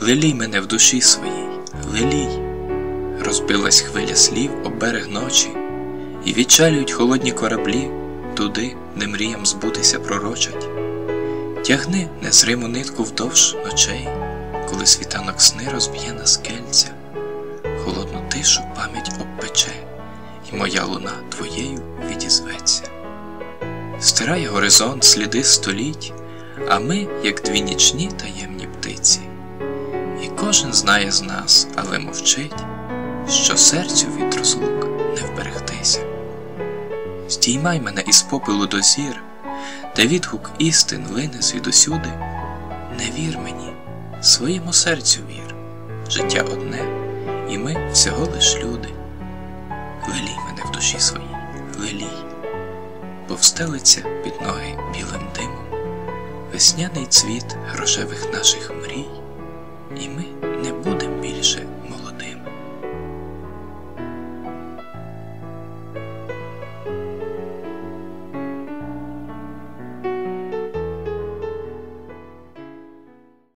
лелій мене в душі своїй, лелій. Розбилась хвиля слів об берег ночі, і відчалюють холодні кораблі туди, де мріям збутися пророчать. Тягни незриму нитку вдовж ночей, коли світанок сни розб'є на скельця, холодну тишу пам'ять обпече, і моя луна твоєю відізветься. Стирає горизонт сліди століть, а ми, як дві нічні таємні кожен знає з нас, але мовчить, що серцю від розлук не вберегтися. Здіймай мене із попелу до зір, де відгук істин лине звідусюди. Не вір мені, своєму серцю вір, життя одне, і ми всього лиш люди. Лелій мене в душі своїй, лелій, бо встелиться під ноги білим димом, весняний цвіт грошевих наших мрій.